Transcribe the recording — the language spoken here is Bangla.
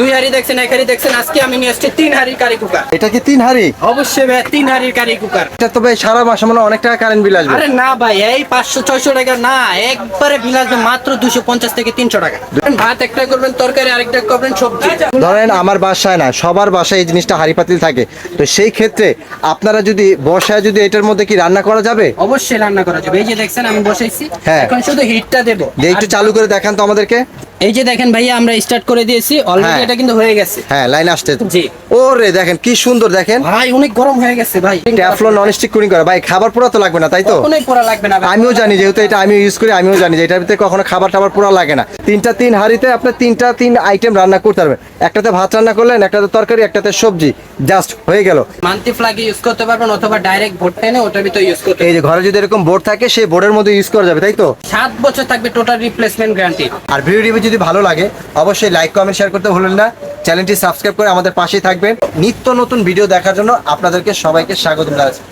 দুই হাড়ি দেখছেন এক হাড়ি দেখছেন আজকে আমি নিয়ে আসছি তিন হাড়ির কারি কুকার। এটা কি তিন হাড়ি? অবশ্যই ভাই তিন হাড়ির কারি কুকার। এটা তো ভাই সারা মাসে মানে অনেক টাকা কারেন্ট বিল আসবে। আরে না ভাই এই পাঁচশো ছয়শো টাকা না একবারে বিল আসবে মাত্র দুশো পঞ্চাশ থেকে তিনশো টাকা। ভাত একটা করবেন তরকারি আরেকটা করবেন সবজি। ধরেন আমার বাসায় না সবার বাসায় এই জিনিসটা হাড়ি পাতিল থাকে। তো সেই ক্ষেত্রে আপনারা যদি বসায় যদি এটার মধ্যে কি রান্না করা যাবে? অবশ্যই রান্না করা যাবে। এই যে দেখছেন আমি বসাইছি। হ্যাঁ। এখন শুধু হিটটা দেবো। একটু চালু করে দেখান তো আমাদেরকে। এই যে দেখেন ভাইয়া আমরা স্টার্ট করে দিয়েছি অলরেডি হ্যাঁ। এটা কিন্তু হয়ে গেছে। হ্যাঁ লাইন আসছে জি। ওরে দেখেন কি সুন্দর দেখেন। ভাই অনেক গরম হয়ে গেছে ভাই। ট্যাফলন নন স্টিক কুলিং করা। ভাই খাবার পোড়া তো লাগবে না তাই তো? কোনোই পড়া লাগবে না আমিও জানি যেহেতু এটা আমিও ইউজ করি আমিও জানি যে এটার ভিতরে কখনো খাবার টাবার পোড়া লাগে না। তিনটা তিন হাঁড়িতে আপনি তিনটা তিন আইটেম রান্না করতে পারবেন। একটাতে ভাত রান্না করলেন একটাতে তরকারি একটাতে সবজি। জাস্ট হয়ে গেল। মান্থলি ফ্লাগে ইউজ করতে পারবেন অথবা ডাইরেক্ট ভোট টেনে ওটার ভিতরে ইউজ করতে এই যে ঘরে যদি এরকম বোর্ড থাকে সেই বোর্ডের মধ্যে ইউজ করা যাবে তাই তো? সাত বছর থাকবে টোটাল রিপ্লেসমেন্ট গ্যারান্টি আর ভিডিও যদি ভালো লাগে, অবশ্যই লাইক কমেন্ট শেয়ার করতে ভুলবেন না। চ্যানেলটি সাবস্ক্রাইব করে আমাদের পাশেই থাকবেন। নিত্য নতুন ভিডিও দেখার জন্য আপনাদেরকে সবাইকে স্বাগত জানাচ্ছি।